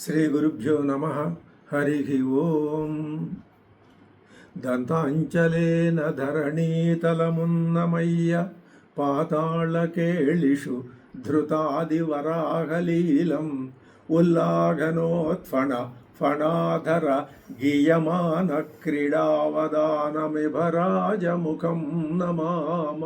శ్రీ గురుభ్యో నమ. హరి ఓం. దంతాంచలేన ధరణీతలమున్నమయ్య పాతాళకేళిషు ధృతాదివరాహలీలం ఉల్లాఘనోత్ఫణ ఫణాధర గీయమాన క్రీడావదానమిభరాజముఖం నమామ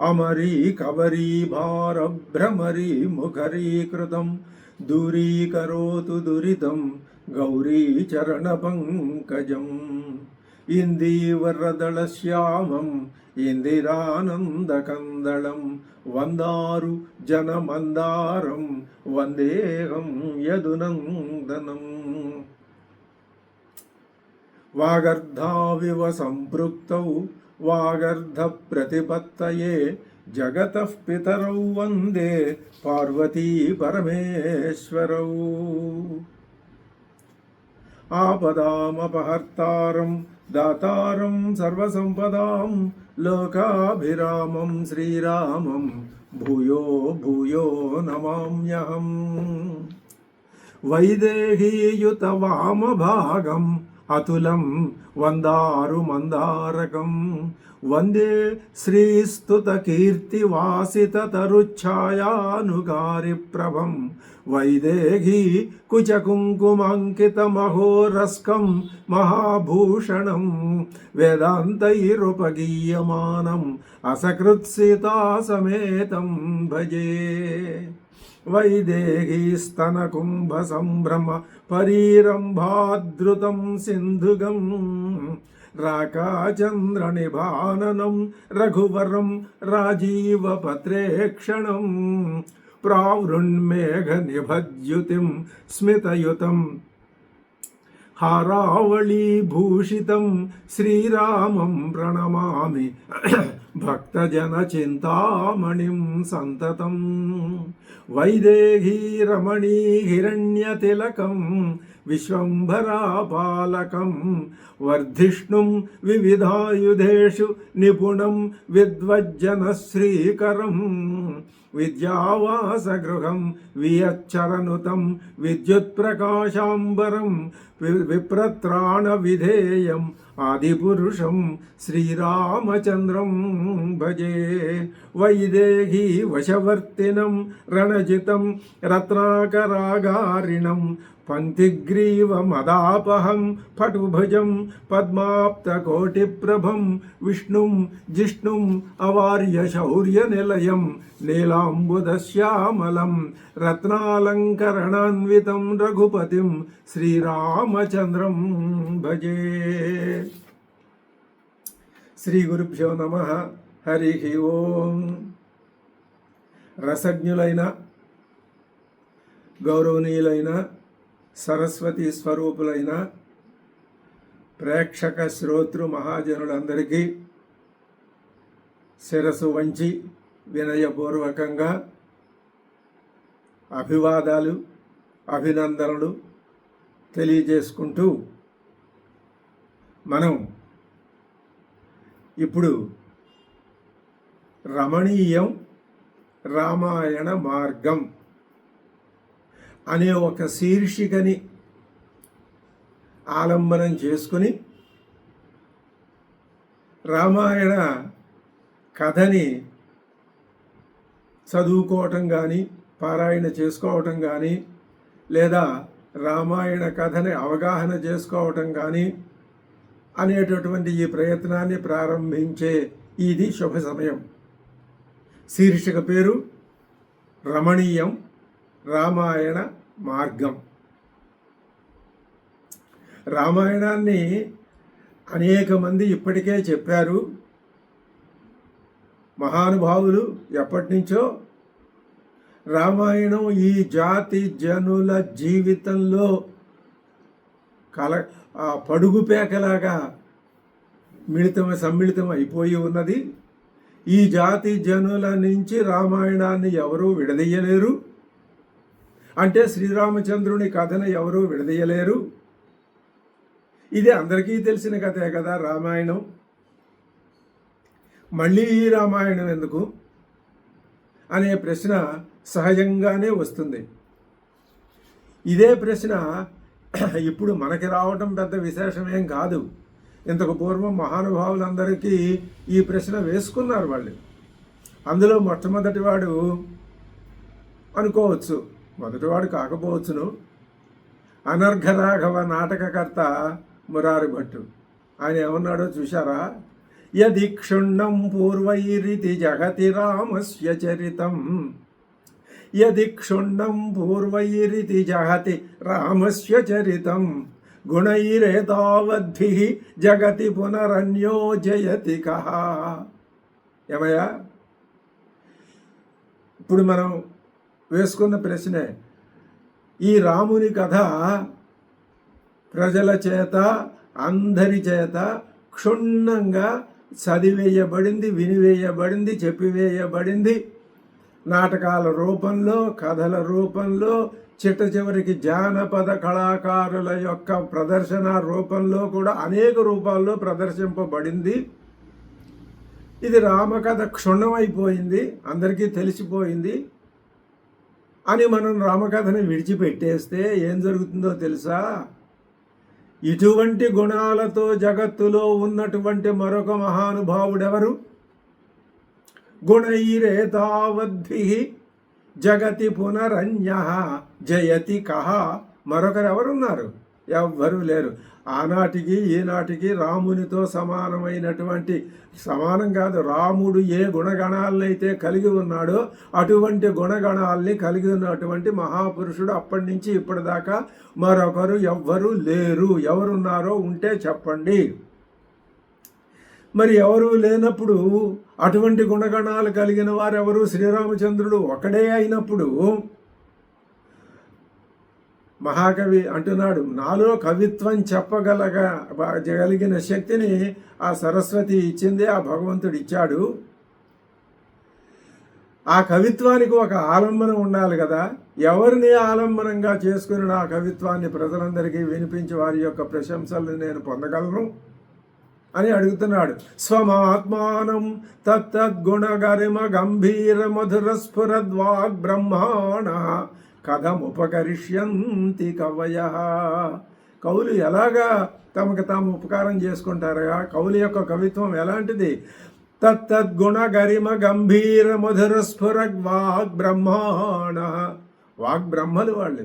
అమరీ కవరీ భారభ్రమరీ ముఖరీకృతం దూరీకరోతు దురితం గౌరీచరణపంకజం ఇందీవరదళశ్యామం ఇందిరానందకందళం వందారు జనమందారం వందేహం యదునందనం. వాగర్ధావివ సంపృక్తౌ వాగర్ధ ప్రతిపత్తయే జగతః పితరౌ వందే పార్వతీ పరమేశ్వరౌ. ఆపదామపహర్తారం దాతారం సర్వసంపదాం లోకాభిరామం శ్రీరామం భూయో భూయో నమామ్యహం. వైదేహీయుత వామభాగం అతులం వందారు మందారకం. వందే శ్రీస్తుత కీర్తివాసిత తరుఛాయానుగారి ప్రభం. వైదేహీ కుచకుంకుమాంకిత మహోరస్కం మహాభూషణం వేదాంతైరుపగీయమానం అసకృత్సితా సమేతం భజే. వైదేహీస్తన కుంభ సంభ్రమ పరీరంభాద్రుతం సింధుగం రాకాచంద్రనిభాననం రఘువరం రాజీవపత్రేక్షణం ప్రావృణ్మేఘనిభద్యుతిం స్మితయుతం హారావళీభూషితం శ్రీరామం ప్రణమామి భక్తజనచింతామణిం సంతతం. వైదేహీ రమణీ హిరణ్యతిలకం విశ్వంభరాపాలకం. వర్ధిష్ణుం వివిధాయుధేషు నిపుణం విద్వజ్జనశ్రీకరం. విద్యావాసగృహం వియచ్చరనుతం విద్యుత్ప్రకాశాంబరం. విప్రత్రాణ విధేయం ఆదిపురుషం శ్రీరామచంద్రం భజే. వైదేహీ వశవర్తినం రణజితం రత్నాకరాగారిణం పంక్తిగ్రీవమదాపహం పటుభుజం పద్మాప్తకోటిప్రభం విష్ణుం జిష్ణుం అవార్య శౌర్యనిలయం నీలాంబుదశ్యామలం రత్నాలంకరణాన్వితం రఘుపతిం శ్రీరామచంద్రం భజే. శ్రీ గురుభ్యో నమ. హరి ఓం. రసజ్ఞులైన గౌరవనీయులైన సరస్వతి స్వరూపులైన ప్రేక్షక శ్రోతృ మహాజనులందరికీ శిరసు వంచి వినయపూర్వకంగా అభివాదాలు అభినందనలు తెలియజేసుకుంటూ మనం ఇప్పుడు రమణీయం రామాయణ మార్గం అనే ఒక శీర్షికని ఆలంబనం చేసుకుని రామాయణ కథని చదువుకోవటం కానీ పారాయణ చేసుకోవటం కానీ లేదా రామాయణ కథని అవగాహన చేసుకోవటం కానీ అనేటటువంటి ఈ ప్రయత్నాన్ని ప్రారంభించే ఇది శుభ సమయం. శీర్షిక పేరు రమణీయం రామాయణ మార్గం. రామాయణాన్ని అనేక మంది ఇప్పటికే చెప్పారు. మహానుభావులు ఎప్పటి నుంచో రామాయణం ఈ జాతి జనుల జీవితంలో కల పడుగు పేకలాగా మిళితం సమ్మిళితం అయిపోయి ఉన్నది. ఈ జాతి జనుల నుంచి రామాయణాన్ని ఎవరూ విడదీయలేరు. అంటే శ్రీరామచంద్రుని కథను ఎవరూ విడదీయలేరు. ఇది అందరికీ తెలిసిన కథే కదా రామాయణం. మళ్ళీ ఈ రామాయణం ఎందుకు? అనే ప్రశ్న సహజంగానే వస్తుంది. ఇదే ప్రశ్న ఇప్పుడు మనకి రావటం పెద్ద విశేషమేం కాదు. ఇంతకు పూర్వం మహానుభావులందరికీ ఈ ప్రశ్న వేసుకున్నారు వాళ్ళు. అందులో మొట్టమొదటివాడు అనుకోవచ్చు మొదటివాడు కాకపోవచ్చును. అనర్ఘరాఘవ నాటకకర్త మురారి భట్టు. ఆయన ఏమన్నాడో చూశారా? యది క్షుణ్ణం పూర్వైరితి జగతి రామస్య చరితం. యది క్షుణ్ణం పూర్వైరితి జగతి రామస్య చరితం. గుణైరేతావద్ధి జగతి పునరన్యో జయతి కహ ఏమయ్యా? ఇప్పుడు మనం వేసుకున్న ప్రశ్నే ఈ రాముని కథ ప్రజల చేత అందరి చేత క్షుణ్ణంగా చదివేయబడింది వినివేయబడింది చెప్పివేయబడింది. నాటకాల రూపంలో కథల రూపంలో చిట్ట చివరికి జానపద కళాకారుల యొక్క ప్రదర్శన రూపంలో కూడా అనేక రూపాల్లో ప్రదర్శింపబడింది. ఇది రామకథ క్షుణ్ణమైపోయింది అందరికీ తెలిసిపోయింది. అని మనం రామకథని విడిచిపెట్టేస్తే ఏం జరుగుతుందో తెలుసా? ఇటువంటి గుణాలతో జగత్తులో ఉన్నటువంటి మరొక మహానుభావుడెవరు? గుణైరేతావద్భి జగతి పునరన్య జయతి కహ మరొకరు ఎవరున్నారు ఎవ్వరూ లేరు. ఆనాటికి ఈనాటికి రామునితో సమానమైనటువంటి సమానం కాదు రాముడు ఏ గుణగణాలనైతే కలిగి ఉన్నాడో అటువంటి గుణగణాల్ని కలిగి ఉన్నటువంటి మహాపురుషుడు అప్పటి నుంచి ఇప్పటిదాకా మరొకరు ఎవ్వరూ లేరు. ఎవరున్నారో ఉంటే చెప్పండి. మరి ఎవరు లేనప్పుడు అటువంటి గుణగణాలు కలిగిన వారెవరు? శ్రీరామచంద్రుడు ఒకడే అయినప్పుడు మహాకవి అంటున్నాడు నాలో కవిత్వం చెప్పగలగా కలిగిన శక్తిని ఆ సరస్వతి ఇచ్చింది ఆ భగవంతుడు ఇచ్చాడు. ఆ కవిత్వానికి ఒక ఆలంబనం ఉండాలి కదా. ఎవరిని ఆలంబనంగా చేసుకుని నా కవిత్వాన్ని ప్రజలందరికీ వినిపించి వారి యొక్క ప్రశంసలు నేను పొందగలను? అని అడుగుతున్నాడు. స్వమాత్మానం తత్తద్గుణగరిమ గంభీర మధుర స్ఫురద్వాగ్ బ్రహ్మాణ కథముపకరిష్యంతి కవయ కవులు ఎలాగా తమకు తాము ఉపకారం చేసుకుంటారుగా కవులు యొక్క కవిత్వం ఎలాంటిది? తత్తద్గుణ గరిమ గంభీర మధుర స్ఫుర వాగ్ బ్రహ్మాణ వాగ్ బ్రహ్మలు వాళ్ళు.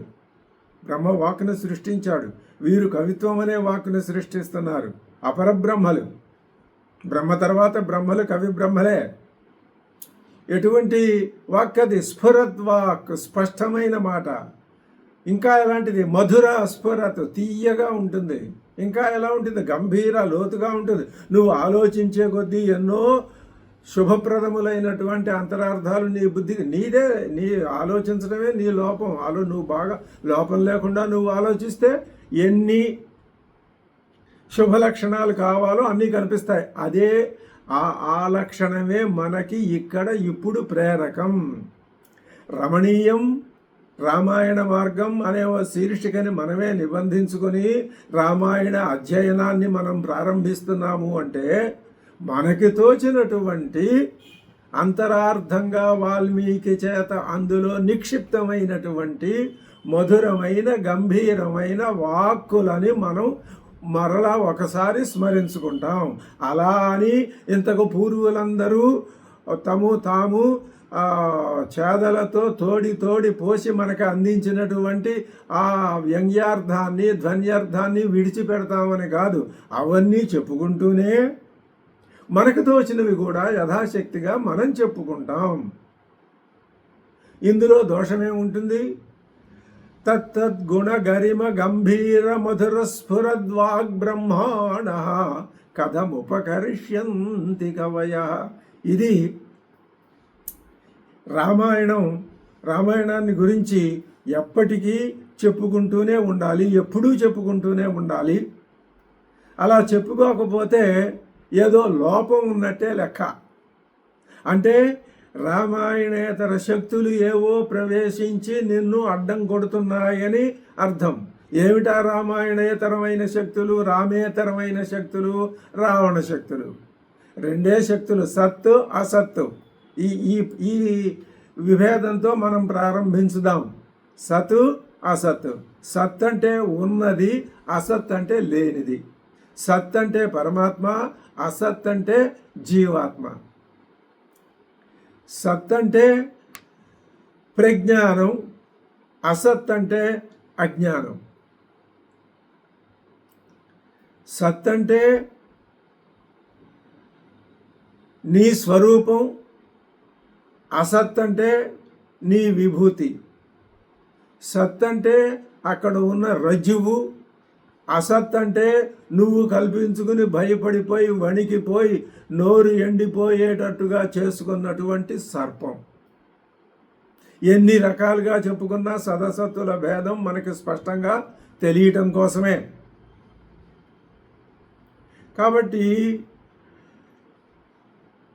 బ్రహ్మ వాక్ను సృష్టించాడు. వీరు కవిత్వం అనే వాక్ను సృష్టిస్తున్నారు. అపరబ్రహ్మలు. బ్రహ్మ తర్వాత బ్రహ్మలు కవి బ్రహ్మలే. ఎటువంటి వాక్కది స్ఫురత్ స్పష్టమైన మాట. ఇంకా ఎలాంటిది? మధుర స్ఫురత్ తీయగా ఉంటుంది. ఇంకా ఎలా ఉంటుంది? గంభీర లోతుగా ఉంటుంది. నువ్వు ఆలోచించే కొద్దీ ఎన్నో శుభప్రదములైనటువంటి అంతరార్థాలు నీ బుద్ధికి నీదే నీ ఆలోచించడమే నీ లోపం. ఆలో నువ్వు బాగా లోపం లేకుండా నువ్వు ఆలోచిస్తే ఎన్ని శుభ లక్షణాలు కావాలో అన్నీ కనిపిస్తాయి. అదే ఆ ఆ లక్షణమే మనకి ఇక్కడ ఇప్పుడు ప్రేరకం. రమణీయం రామాయణ మార్గం అనే శీర్షికని మనమే నిబంధించుకొని రామాయణ అధ్యయనాన్ని మనం ప్రారంభిస్తున్నాము అంటే మనకి తోచినటువంటి అంతరార్థంగా వాల్మీకి చేత అందులో నిక్షిప్తమైనటువంటి మధురమైన గంభీరమైన వాక్కులని మనం మరలా ఒకసారి స్మరించుకుంటాం. అలా అని ఇంతకు పూర్వులందరూ తము తాము చేదలతో తోడి తోడి పోసి మనకు అందించినటువంటి ఆ వ్యంగ్యార్థాన్ని ధ్వన్యార్థాన్ని విడిచిపెడతామని కాదు అవన్నీ చెప్పుకుంటూనే మనకు తోచినవి కూడా యథాశక్తిగా మనం చెప్పుకుంటాం. ఇందులో దోషమేముంటుంది? ఉంటుంది గరిమ గంభీర మధుర స్ఫురద్వాగ్బ్రహ్మాణ కథముపకరిష్యంతి కవయ ఇది రామాయణం రామాయణాన్ని గురించి ఎప్పటికీ చెప్పుకుంటూనే ఉండాలి ఎప్పుడూ చెప్పుకుంటూనే ఉండాలి. అలా చెప్పుకోకపోతే ఏదో లోపం ఉన్నట్టే లెక్క. అంటే రామాయణేతర శక్తులు ఏవో ప్రవేశించి నిన్ను అడ్డం కొడుతున్నాయని అర్థం. ఏమిటా రామాయణేతరమైన శక్తులు రామేతరమైన శక్తులు రావణ శక్తులు? రెండే శక్తులు సత్తు అసత్తు. ఈ ఈ ఈ విభేదంతో మనం ప్రారంభించుదాం. సతు అసత్ సత్ అంటే ఉన్నది అసత్ అంటే లేనిది. సత్ అంటే పరమాత్మ అసత్ అంటే జీవాత్మ. సత్ అంటే ప్రజ్ఞానం అసత్ అంటే అజ్ఞానం. సత్ అంటే నీ స్వరూపం అసత్ అంటే నీ విభూతి. సత్ అంటే అక్కడ ఉన్న రజ్జువు అసత్ అంటే నువ్వు కల్పించుకుని భయపడిపోయి వణికిపోయి నోరు ఎండిపోయేటట్టుగా చేసుకున్నటువంటి సర్పం. ఎన్ని రకాలుగా చెప్పుకున్నా సదసత్తుల భేదం మనకి స్పష్టంగా తెలియటం కోసమే. కాబట్టి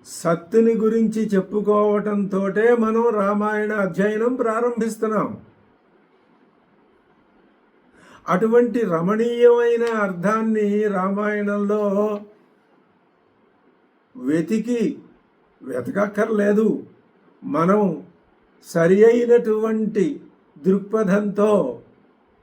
సత్తుని గురించి చెప్పుకోవటంతో మనం రామాయణ అధ్యయనం ప్రారంభిస్తున్నాం. అటువంటి రమణీయమైన అర్థాన్ని రామాయణంలో వెతికి వెతకక్కర్లేదు. మనం సరి అయినటువంటి దృక్పథంతో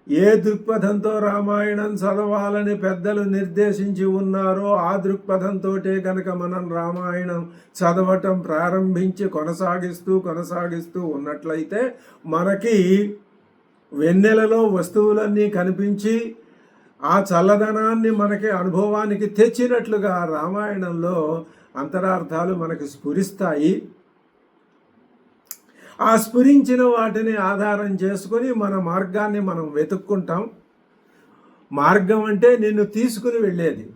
ఏ దృక్పథంతో రామాయణం చదవాలని పెద్దలు నిర్దేశించి ఉన్నారో ఆ దృక్పథంతో కనుక మనం రామాయణం చదవటం ప్రారంభించి కొనసాగిస్తూ కొనసాగిస్తూ ఉన్నట్లయితే మనకి వెన్నెలలో వస్తువులన్నీ కనిపించి ఆ చల్లదనాన్ని మనకి అనుభవానికి తెచ్చినట్లుగా రామాయణంలో అంతరార్థాలు మనకి స్ఫురిస్తాయి. ఆ స్ఫురించిన వాటిని ఆధారం చేసుకొని మన మార్గాన్ని మనం వెతుక్కుంటాం. మార్గం అంటే నిన్ను తీసుకుని వెళ్ళేది.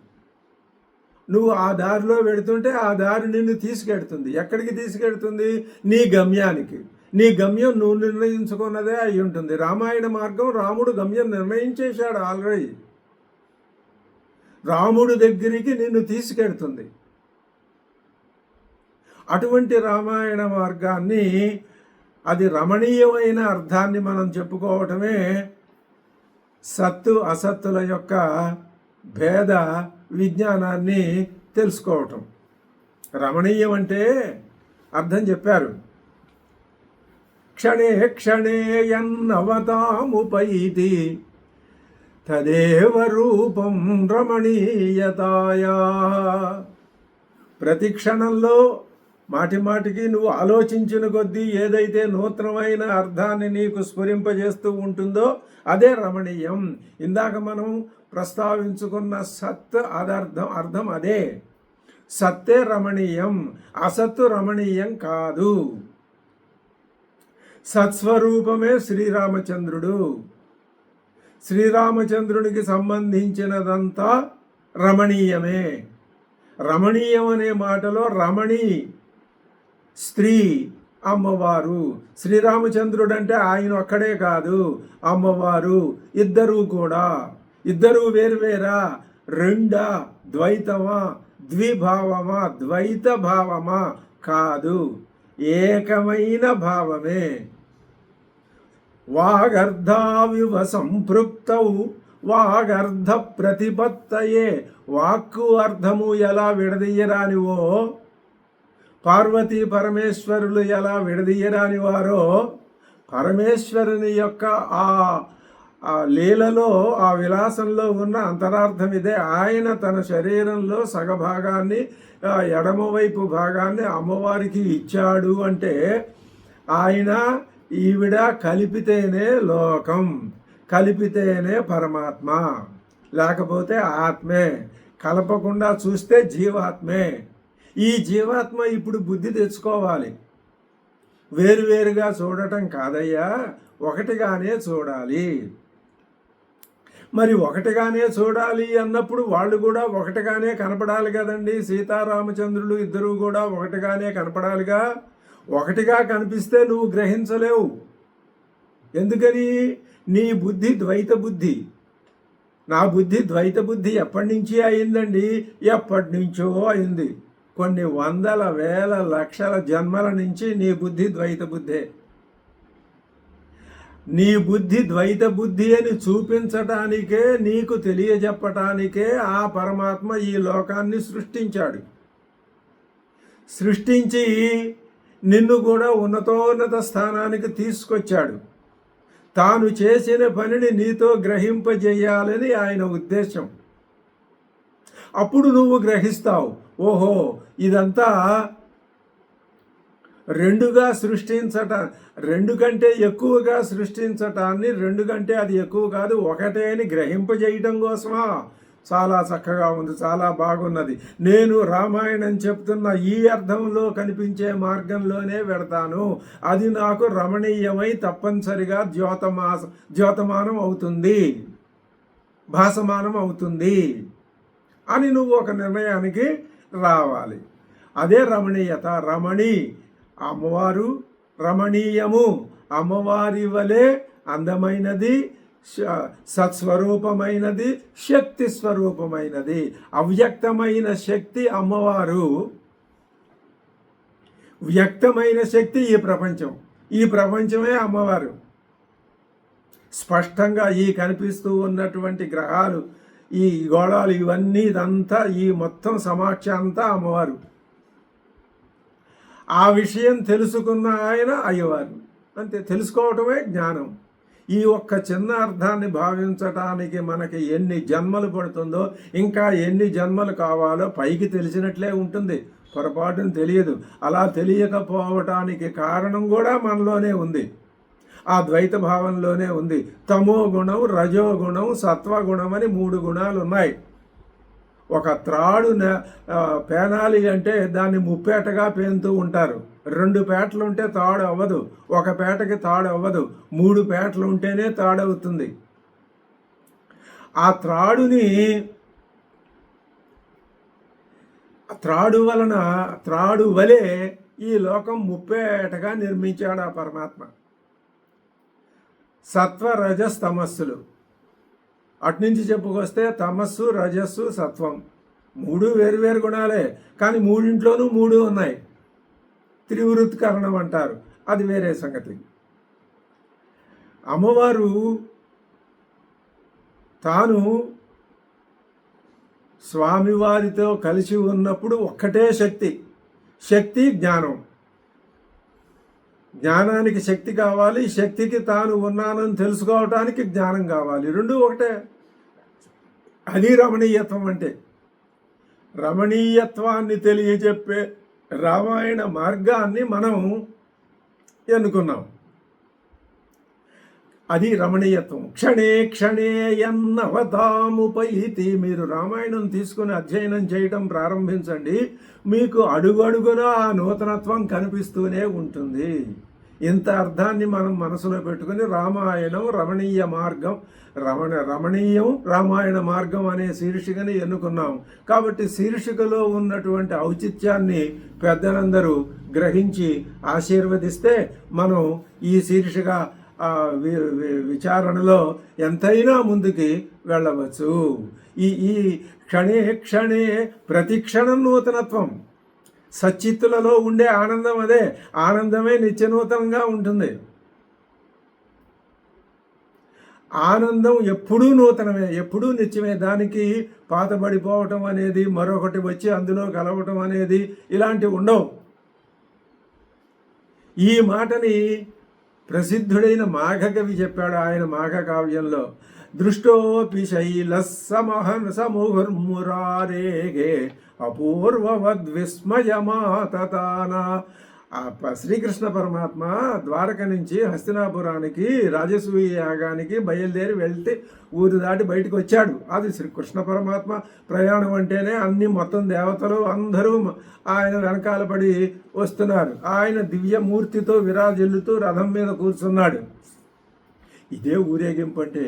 నువ్వు ఆ దారిలో వెళుతుంటే ఆ దారి నిన్ను తీసుకెడుతుంది. ఎక్కడికి తీసుకెడుతుంది? నీ గమ్యానికి. నీ గమ్యం నువ్వు నిర్ణయించుకున్నదే అయి ఉంటుంది. రామాయణ మార్గం రాముడు గమ్యం నిర్ణయించేశాడు ఆల్రెడీ. రాముడు దగ్గరికి నిన్ను తీసుకెడుతుంది అటువంటి రామాయణ మార్గాన్ని అది రమణీయమైన అర్థాన్ని మనం చెప్పుకోవటమే సత్తు అసత్తుల యొక్క భేద విజ్ఞానాన్ని తెలుసుకోవటం. రమణీయం అంటే అర్థం చెప్పారు. క్షణే క్షణేయన్నవతాముపైతి తదేవ రూపం రమణీయతాయా. ప్రతి క్షణంలో మాటి మాటికి నువ్వు ఆలోచించిన కొద్దీ ఏదైతే నూతనమైన అర్థాన్ని నీకు స్ఫురింపజేస్తూ ఉంటుందో అదే రమణీయం. ఇందాక మనం ప్రస్తావించుకున్న సత్ అదర్థం అర్థం అదే. సత్తే రమణీయం అసత్తు రమణీయం కాదు. సత్స్వరూపమే శ్రీరామచంద్రుడు. శ్రీరామచంద్రునికి సంబంధించినదంతా రమణీయమే. రమణీయం అనే మాటలో రమణి స్త్రీ అమ్మవారు. శ్రీరామచంద్రుడు అంటే ఆయన ఒక్కడే కాదు అమ్మవారు ఇద్దరూ కూడా. ఇద్దరూ వేరువేరా రెండా? ద్వైతమా? ద్విభావమా? ద్వైత భావమా కాదు. ఏకమైన భావమే. వాగర్ధావివ సంపృక్తౌ వాగర్ధ ప్రతిపత్తయే. వాక్కు అర్థము ఎలా విడదీయరానివో పార్వతీ పరమేశ్వరులు ఎలా విడదీయరాని వారో పరమేశ్వరుని యొక్క ఆ ఆ లీలలో ఆ విలాసంలో ఉన్న అంతరార్థం ఇదే. ఆయన తన శరీరంలో సగభాగాన్ని ఎడమవైపు భాగాన్ని అమ్మవారికి ఇచ్చాడు అంటే ఆయన ఈవిడ కలిపితేనే లోకం కలిపితేనే పరమాత్మ. లేకపోతే ఆత్మే. కలపకుండా చూస్తే జీవాత్మే. ఈ జీవాత్మ ఇప్పుడు బుద్ధి తెచ్చుకోవాలి. వేరువేరుగా చూడటం కాదయ్యా ఒకటిగానే చూడాలి. మరి ఒకటిగానే చూడాలి అన్నప్పుడు వాళ్ళు కూడా ఒకటిగానే కనపడాలి కదండి. సీతారామచంద్రులు ఇద్దరు కూడా ఒకటిగానే కనపడాలిగా. ఒకటిగా కనిపిస్తే నువ్వు గ్రహించలేవు. ఎందుకని? నీ బుద్ధి ద్వైత బుద్ధి. నా బుద్ధి ద్వైత బుద్ధి ఎప్పటి నుంచి అయిందండి? ఎప్పటి నుంచో అయింది. కొన్ని వందల వేల లక్షల జన్మల నుంచి నీ బుద్ధి ద్వైత బుద్ధే. నీ బుద్ధి ద్వైత బుద్ధి అని చూపించటానికే నీకు తెలియజెప్పటానికే ఆ పరమాత్మ ఈ లోకాన్ని సృష్టించాడు. సృష్టించి నిన్ను కూడా ఉన్నతోన్నత స్థానానికి తీసుకొచ్చాడు. తాను చేసిన పనిని నీతో గ్రహింపజేయాలని ఆయన ఉద్దేశం. అప్పుడు నువ్వు గ్రహిస్తావు ఓహో ఇదంతా రెండుగా సృష్టించట రెండు కంటే ఎక్కువగా సృష్టించటాన్ని రెండు కంటే అది ఎక్కువ కాదు ఒకటే అని గ్రహింపజేయటం కోసమా? చాలా చక్కగా ఉంది చాలా బాగున్నది. నేను రామాయణం చెప్తున్న ఈ అర్థంలో కనిపించే మార్గంలోనే వెడతాను. అది నాకు రమణీయమై తప్పనిసరిగా ద్యోతమాస ద్యోతమానం అవుతుంది. భాసమానం అవుతుంది అని నువ్వు ఒక నిర్ణయానికి రావాలి. అదే రమణీయత రమణి అమ్మవారు రమణీయము. అమ్మవారి వలె అందమైనది సత్స్వరూపమైనది శక్తి స్వరూపమైనది. అవ్యక్తమైన శక్తి అమ్మవారు. వ్యక్తమైన శక్తి ఈ ప్రపంచం. ఈ ప్రపంచమే అమ్మవారు. స్పష్టంగా ఈ కనిపిస్తూ ఉన్నటువంటి గ్రహాలు ఈ గోళాలు ఇవన్నీ ఇదంతా ఈ మొత్తం సమాక్ష అంతా అమ్మవారు. ఆ విషయం తెలుసుకున్న ఆయన అయ్యవారు. అంతే తెలుసుకోవటమే జ్ఞానం. ఈ ఒక్క చిన్న అర్థాన్ని భావించటానికి మనకి ఎన్ని జన్మలు పడుతుందో ఇంకా ఎన్ని జన్మలు కావాలో పైకి తెలిసినట్లే ఉంటుంది. పొరపాటును తెలియదు. అలా తెలియకపోవటానికి కారణం కూడా మనలోనే ఉంది. ఆ ద్వైత భావంలోనే ఉంది. తమో గుణం రజో గుణం సత్వగుణం అని మూడు గుణాలు ఉన్నాయి. ఒక త్రాడు పేనాలి అంటే దాన్ని ముప్పేటగా పేనుతూ ఉంటారు. రెండు పేటలు ఉంటే తాడు అవ్వదు ఒక పేటకి తాడు అవ్వదు మూడు పేటలు ఉంటేనే తాడవుతుంది ఆ త్రాడుని త్రాడు వలన త్రాడు వలె ఈ లోకం ముప్పేటగా నిర్మించాడు ఆ పరమాత్మ. సత్వ రజస్ తమస్సులు. అట్నుంచి చెప్పుకొస్తే తమస్సు రజస్సు సత్వం. మూడు వేరువేరు గుణాలే కానీ మూడింట్లోనూ మూడు ఉన్నాయి. త్రివృత్కరణం అంటారు అది వేరే సంగతి. అమ్మవారు తాను స్వామివారితో కలిసి ఉన్నప్పుడు ఒక్కటే శక్తి. శక్తి జ్ఞానం. జ్ఞానానికి శక్తి కావాలి శక్తికి తాను ఉన్నానని తెలుసుకోవటానికి జ్ఞానం కావాలి. రెండు ఒకటే. అది రమణీయత్వం అంటే. రమణీయత్వాన్ని తెలియజెప్పే రామాయణ మార్గాన్ని మనం ఎన్నుకున్నాం. అది రమణీయత్వం. క్షణే క్షణే ఎన్నవతాముపైతి మీరు రామాయణం తీసుకుని అధ్యయనం చేయడం ప్రారంభించండి. మీకు అడుగడుగున ఆ నూతనత్వం కనిపిస్తూనే ఉంటుంది. ఇంత అర్థాన్ని మనం మనసులో పెట్టుకుని రామాయణం రమణీయ మార్గం రమణ రమణీయం రామాయణ మార్గం అనే శీర్షికని ఎన్నుకున్నాం. కాబట్టి శీర్షికలో ఉన్నటువంటి ఔచిత్యాన్ని పెద్దలందరూ గ్రహించి ఆశీర్వదిస్తే మనం ఈ శీర్షిక విచారణలో ఎంతైనా ముందుకి వెళ్ళవచ్చు. ఈ ఈ క్షణే క్షణే ప్రతిక్షణం నూతనత్వం. సచ్చిత్తులలో ఉండే ఆనందం అదే. ఆనందమే నిత్యనూతనంగా ఉంటుంది. ఆనందం ఎప్పుడూ నూతనమే ఎప్పుడూ నిత్యమే. దానికి పాతబడిపోవటం అనేది మరొకటి వచ్చి అందులో కలవటం అనేది ఇలాంటివి ఉండవు. ఈ మాటని ప్రసిద్ధుడైన మాఘకవి చెప్పాడు ఆయన మాఘ కావ్యంలో దృష్టోపి శైలస్సమహన్ సముహుర్మురారేగే అపూర్వవద్విస్మయమాతతాన. శ్రీకృష్ణ పరమాత్మ ద్వారక నుంచి హస్తినాపురానికి రాజసూయ యాగానికి బయలుదేరి వెళ్తే ఊరు దాటి బయటకు వచ్చాడు. అది శ్రీకృష్ణ పరమాత్మ ప్రయాణం అంటేనే అన్ని మొత్తం దేవతలు అందరూ ఆయన వెనకాల పడి వస్తున్నారు. ఆయన దివ్యమూర్తితో విరాజిల్లుతూ రథం మీద కూర్చున్నాడు. ఇదే ఊరేగింపు అంటే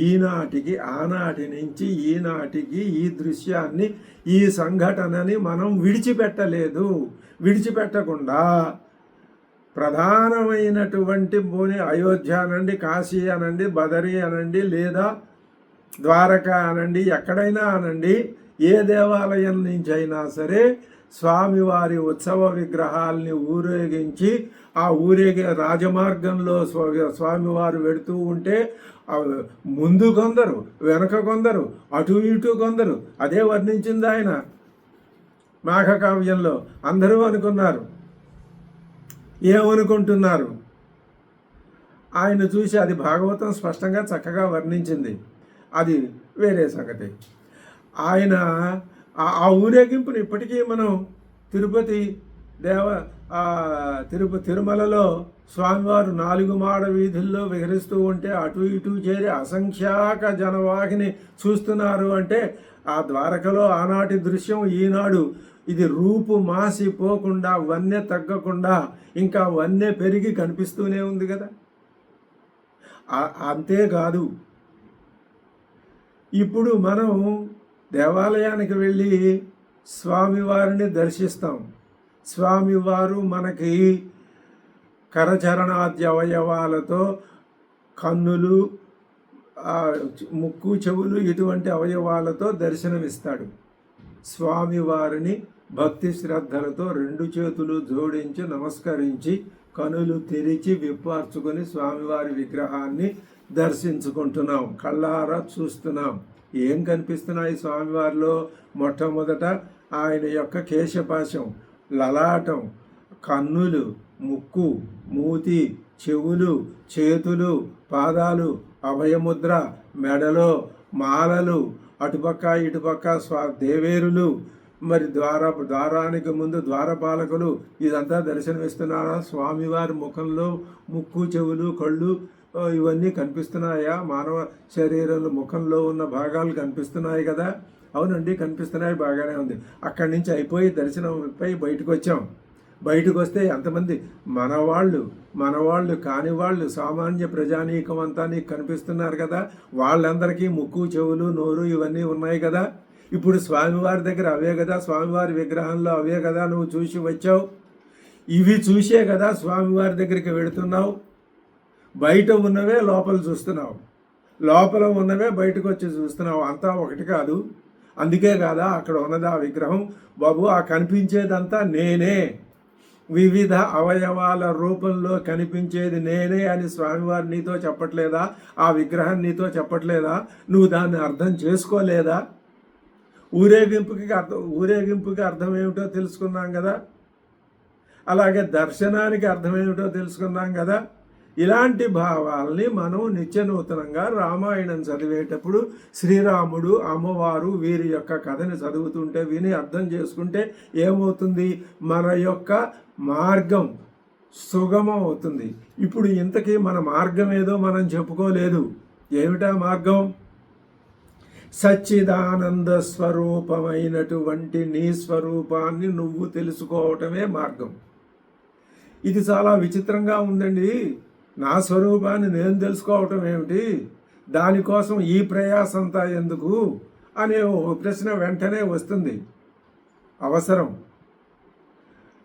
ఈనాటికి ఆనాటి నుంచి ఈనాటికి ఈ దృశ్యాన్ని ఈ సంఘటనని మనం విడిచిపెట్టలేదు. విడిచిపెట్టకుండా ప్రధానమైనటువంటి పోనీ అయోధ్య అనండి కాశీ అనండి బదరి అనండి లేదా ద్వారకా అనండి ఎక్కడైనా అనండి ఏ దేవాలయం నుంచి అయినా సరే స్వామివారి ఉత్సవ విగ్రహాల్ని ఊరేగించి ఆ ఊరేగే రాజమార్గంలో స్వామివారు వెడుతూ ఉంటే ముందు కొందరు వెనక కొందరు అటు ఇటు కొందరు అదే వర్ణించింది ఆయన. మాఘకావ్యంలో అందరూ అనుకున్నారు. ఏమనుకుంటున్నారు? ఆయన చూసి అది భాగవతం స్పష్టంగా చక్కగా వర్ణించింది. అది వేరే సంగతి. ఆయన ఆ- ఆ ఊరేగింపుని ఇప్పటికీ మనం తిరుపతి దేవ తిరుపతి తిరుమలలో స్వామివారు నాలుగు మాడ వీధుల్లో విహరిస్తూ ఉంటే అటు ఇటు చేరి అసంఖ్యాక జనవాహిని చూస్తున్నారు అంటే ఆ ద్వారకలో ఆనాటి దృశ్యం ఈనాడు. ఇది రూపు మాసిపోకుండా వన్నె తగ్గకుండా ఇంకా వన్నె పెరిగి కనిపిస్తూనే ఉంది కదా. అంతేకాదు. ఇప్పుడు మనం దేవాలయానికి వెళ్ళి స్వామివారిని దర్శిస్తాం. స్వామివారు మనకి కరచరణాద్య అవయవాలతో కన్నులు ముక్కు చెవులు ఇటువంటి అవయవాలతో దర్శనమిస్తాడు. స్వామివారిని భక్తి శ్రద్ధలతో రెండు చేతులు జోడించి నమస్కరించి కనులు తెరిచి విప్పార్చుకొని స్వామివారి విగ్రహాన్ని దర్శించుకుంటున్నాం. కళ్ళారా చూస్తున్నాం. ఏం కనిపిస్తున్నాయి స్వామివారిలో? మొట్టమొదట ఆయన యొక్క కేశపాశం లలాటం కన్నులు ముక్కు మూతి చెవులు చేతులు పాదాలు అభయముద్ర మెడలో మాలలు అటుపక్క ఇటుపక్క స్వా దేవేరులు మరి ద్వార ద్వారానికి ముందు ద్వారపాలకులు ఇదంతా దర్శనమిస్తున్నారా? స్వామివారి ముఖంలో ముక్కు చెవులు కళ్ళు ఇవన్నీ కనిపిస్తున్నాయా? మానవ శరీరంలో ముఖంలో ఉన్న భాగాలు కనిపిస్తున్నాయి కదా. అవునండి కనిపిస్తున్నాయి బాగానే ఉంది. అక్కడి నుంచి అయిపోయి దర్శనం బయటకు వచ్చాం. బయటకు వస్తే ఎంతమంది? మనవాళ్ళు మనవాళ్ళు కాని వాళ్ళు సామాన్య ప్రజానీకం అంతా నీకు కనిపిస్తున్నారు కదా. వాళ్ళందరికీ ముక్కు చెవులు నోరు ఇవన్నీ ఉన్నాయి కదా. ఇప్పుడు స్వామివారి దగ్గర అవే కదా స్వామివారి విగ్రహంలో అవే కదా నువ్వు చూసి వచ్చావు. ఇవి చూసే కదా స్వామివారి దగ్గరికి వెళుతున్నావు. బయట ఉన్నవే లోపల చూస్తున్నావు. లోపల ఉన్నవే బయటకు వచ్చి చూస్తున్నావు. అంతా ఒకటి కాదు. అందుకే కాదా అక్కడ ఉన్నది ఆ విగ్రహం. బాబు ఆ కనిపించేదంతా నేనే. వివిధ అవయవాల రూపంలో కనిపించేది నేనే అని స్వామివారు నీతో చెప్పట్లేదా? ఆ విగ్రహం నీతో చెప్పట్లేదా? నువ్వు దాన్ని అర్థం చేసుకోలేదా? ఊరేగింపుకి అర్థం ఊరేగింపుకి అర్థం ఏమిటో తెలుసుకున్నాం కదా? అలాగే దర్శనానికి అర్థం ఏమిటో తెలుసుకున్నాం కదా? ఇలాంటి భావాల్ని మనం నిత్యనూతనంగా రామాయణం చదివేటప్పుడు శ్రీరాముడు అమ్మవారు వీరి యొక్క కథని చదువుతుంటే విని అర్థం చేసుకుంటే ఏమవుతుంది? మన యొక్క మార్గం సుగమం అవుతుంది ఇప్పుడు ఇంతకీ మన మార్గం ఏదో మనం చెప్పుకోలేదు. ఏమిటా మార్గం? సచ్చిదానంద స్వరూపమైనటువంటి నీ స్వరూపాన్ని నువ్వు తెలుసుకోవటమే మార్గం. ఇది చాలా విచిత్రంగా ఉందండి. నా స్వరూపాన్ని నేను తెలుసుకోవటం ఏమిటి? దానికోసం ఈ ప్రయాసంతా ఎందుకు? అనే ప్రశ్న వెంటనే వస్తుంది. అవసరం.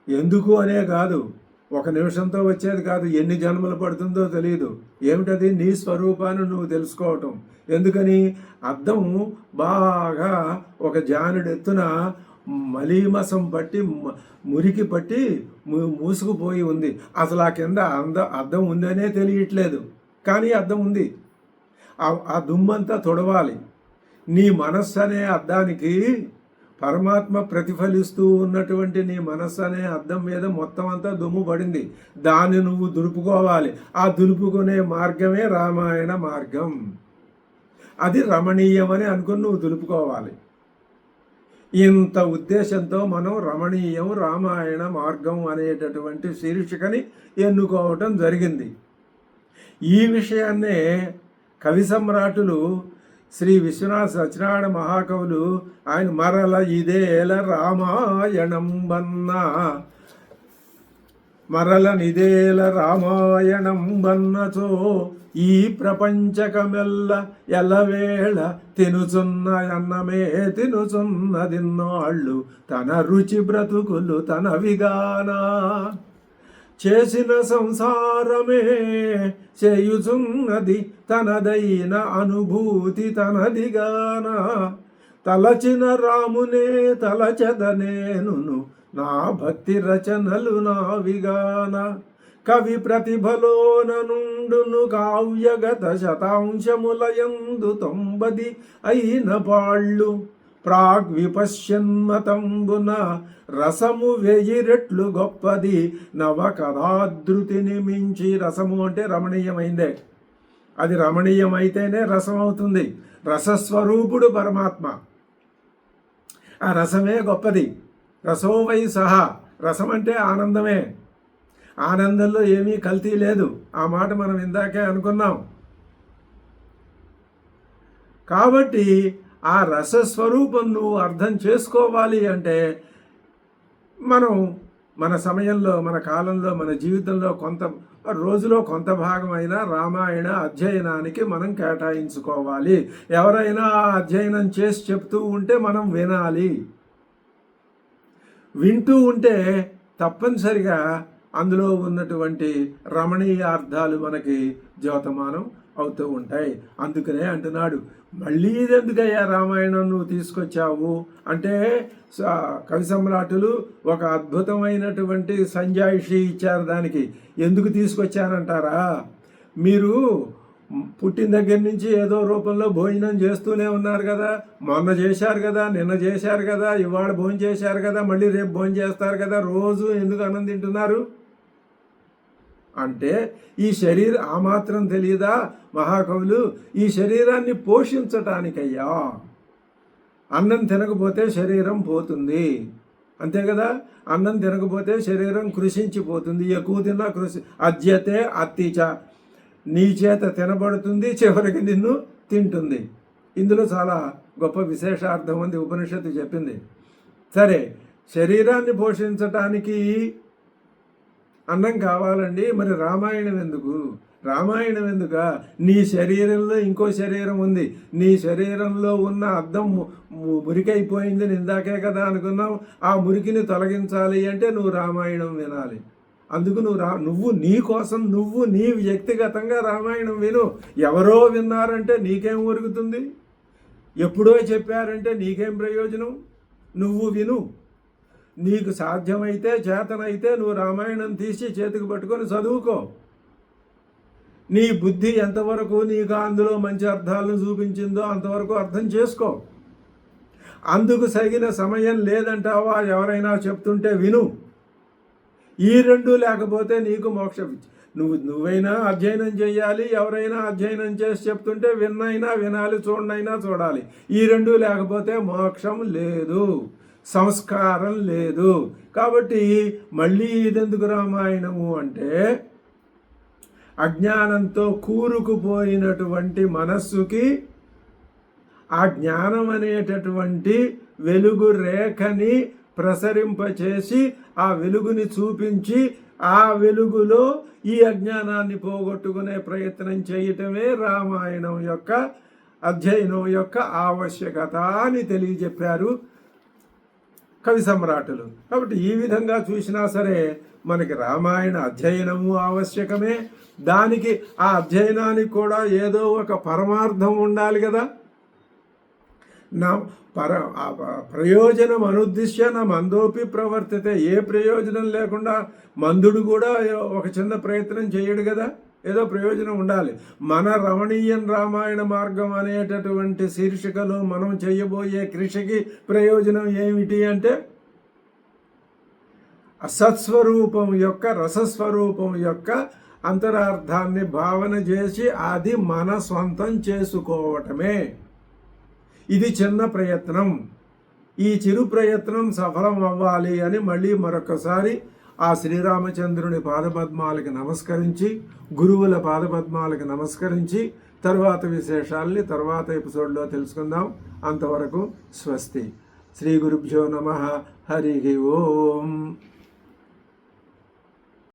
ఎందుకు అనే కాదు. ఒక నిమిషంతో వచ్చేది కాదు. ఎన్ని జన్మలు పడుతుందో తెలియదు ఏమిటది? నీ స్వరూపాన్ని నువ్వు తెలుసుకోవటం. ఎందుకని? అర్థం బాగా ఒక జానుడు ఎత్తున మలీమసం పట్టి మురికి పట్టి మూసుకుపోయి ఉంది. అసలు ఆ కింద అంద అద్దం ఉందనే తెలియట్లేదు. కానీ అద్దం ఉంది. ఆ- ఆ దుమ్మంతా తొడవాలి. నీ మనస్సు అనే అద్దానికి పరమాత్మ ప్రతిఫలిస్తూ ఉన్నటువంటి నీ మనస్సు అనే అద్దం మీద మొత్తం అంతా దుమ్ము పడింది. దాన్ని నువ్వు దులుపుకోవాలి. ఆ దులుపుకునే మార్గమే రామాయణ మార్గం. అది రమణీయమని అనుకుని నువ్వు దులుపుకోవాలి. ఇంత ఉద్దేశంతో మనం రమణీయం రామాయణ మార్గం అనేటటువంటి శీర్షికని ఎన్నుకోవటం జరిగింది. ఈ విషయాన్నే కవి సమ్రాటులు శ్రీ విశ్వనాథ సత్యనారాయణ మహాకవులు ఆయన మరల ఇదేల రామాయణం బన్నా మరల నిదేల రామాయణం బన్నచో ఈ ప్రపంచకమెల్ల ఎలవేళ తినుచున్న అన్నమే తినుచున్నదిన్నాళ్ళు. తన రుచి బ్రతుకులు తనవిగానా చేసిన సంసారమే చేయుచున్నది తనదైన అనుభూతి తనదిగాన తలచిన రామునే తలచదనేను నా భక్తి రచనలు నావిగాన. కవి ప్రతిభలోన నుండును కావ్యగత శతాంశములయందు తొంబది అయిన పాళ్ళు. ప్రాగ్ విపశ్యన్మతంబున రసము వెయ్యి రెట్లు గొప్పది నవ కథాధృతిని మించి రసము అంటే రమణీయమైందే. అది రమణీయమైతేనే రసం అవుతుంది రసస్వరూపుడు పరమాత్మ. ఆ రసమే గొప్పది. రసోవై సహా. రసం అంటే ఆనందమే. ఆనందంలో ఏమీ కల్తీ లేదు. ఆ మాట మనం ఇందాకే అనుకున్నాం. కాబట్టి ఆ రసస్వరూపం నువ్వు అర్థం చేసుకోవాలి అంటే మనం మన సమయంలో మన కాలంలో మన జీవితంలో కొంత రోజులో కొంత భాగమైన రామాయణ అధ్యయనానికి మనం కేటాయించుకోవాలి. ఎవరైనా ఆ అధ్యయనం చేసి చెప్తూ ఉంటే మనం వినాలి. వింటూ ఉంటే తప్పనిసరిగా అందులో ఉన్నటువంటి రమణీయ అర్థాలు మనకి జ్యోతమానం అవుతూ ఉంటాయి. అందుకనే అంటున్నాడు మళ్ళీ ఇదెందుకయ్యా రామాయణం నువ్వు తీసుకొచ్చావు? అంటే కవి సమ్రాటులు ఒక అద్భుతమైనటువంటి సంజాయిషి ఇచ్చారు దానికి. ఎందుకు తీసుకొచ్చానంటారా మీరు పుట్టిన దగ్గర నుంచి ఏదో రూపంలో భోజనం చేస్తూనే ఉన్నారు కదా. మొన్న చేశారు కదా నిన్న చేశారు కదా ఇవాళ భోజనం చేశారు కదా మళ్ళీ రేపు భోజనం చేస్తారు కదా రోజు ఎందుకు అన్నం తింటున్నారు? అంటే ఈ శరీరం ఆ మాత్రం తెలియదా మహాకవులు ఈ శరీరాన్ని పోషించటానికయ్యా. అన్నం తినకపోతే శరీరం పోతుంది. అంతే కదా? అన్నం తినకపోతే శరీరం కృషించిపోతుంది. ఎక్కువ తిన్నా కృషి అజ్యతే అత్తిచ. నీ చేత తినబడుతుంది చివరికి నిన్ను తింటుంది. ఇందులో చాలా గొప్ప విశేషార్థం ఉంది ఉపనిషత్తు చెప్పింది. సరే శరీరాన్ని పోషించటానికి అన్నం కావాలండి మరి రామాయణం ఎందుకు? రామాయణం ఎందుక? నీ శరీరంలో ఇంకో శరీరం ఉంది. నీ శరీరంలో ఉన్న అర్థం మురికైపోయింది. ఇందాకే కదా అనుకున్నావు. ఆ మురికిని తొలగించాలి అంటే నువ్వు రామాయణం వినాలి. అందుకు నువ్వు రా నువ్వు నీ కోసం నువ్వు నీ వ్యక్తిగతంగా రామాయణం విను. ఎవరో విన్నారంటే నీకేం ఒరుగుతుంది? ఎప్పుడో చెప్పారంటే నీకేం ప్రయోజనం? నువ్వు విను. నీకు సాధ్యమైతే చేతనైతే నువ్వు రామాయణం తీసి చేతికి పట్టుకొని చదువుకో. నీ బుద్ధి ఎంతవరకు నీకు అందులో మంచి అర్థాలను చూపించిందో అంతవరకు అర్థం చేసుకో. అందుకు సగిన సమయం లేదంటావా ఎవరైనా చెప్తుంటే విను. ఈ రెండు లేకపోతే నీకు మోక్షం నువ్వు నువ్వైనా అధ్యయనం చేయాలి ఎవరైనా అధ్యయనం చేసి చెప్తుంటే విన్నైనా వినాలి చూడనైనా చూడాలి. ఈ రెండు లేకపోతే మోక్షం లేదు సంస్కారం లేదు. కాబట్టి మళ్ళీ ఇదెందుకు రామాయణము అంటే అజ్ఞానంతో కూరుకుపోయినటువంటి మనస్సుకి ఆ జ్ఞానం అనేటటువంటి వెలుగు రేఖని ప్రసరింపచేసి ఆ వెలుగుని చూపించి ఆ వెలుగులో ఈ అజ్ఞానాన్ని పోగొట్టుకునే ప్రయత్నం చేయటమే రామాయణం యొక్క అధ్యయనం యొక్క ఆవశ్యకత అని తెలియజెప్పారు కవి సమ్రాటులు. కాబట్టి ఈ విధంగా చూసినా సరే మనకి రామాయణ అధ్యయనము ఆవశ్యకమే. దానికి ఆ అధ్యయనానికి కూడా ఏదో ఒక పరమార్థం ఉండాలి కదా. నా పర ప్రయోజనం అనుద్దిశ్య నా మందోపి ప్రవర్తితే. ఏ ప్రయోజనం లేకుండా మందుడు కూడా ఒక చిన్న ప్రయత్నం చేయడు కదా. ఏదో ప్రయోజనం ఉండాలి. మన రమణీయం రామాయణ మార్గం అనేటటువంటి శీర్షికలో మనం చేయబోయే కృషికి ప్రయోజనం ఏమిటి అంటే సత్స్వరూపం యొక్క రసస్వరూపం యొక్క అంతరార్థాన్ని భావన చేసి అది మన సొంతం చేసుకోవటమే. ఇది చిన్న ప్రయత్నం. ఈ చిరు ప్రయత్నం సఫలం అవ్వాలి అని మళ్ళీ మరొకసారి ఆ శ్రీరామచంద్రుని పాదపద్మాలకి నమస్కరించి గురువుల పాదపద్మాలకి నమస్కరించి తరువాత విశేషాల్ని తర్వాత ఎపిసోడ్లో తెలుసుకుందాం. అంతవరకు స్వస్తి. శ్రీ గురుభ్యో నమ. హరి ఓం.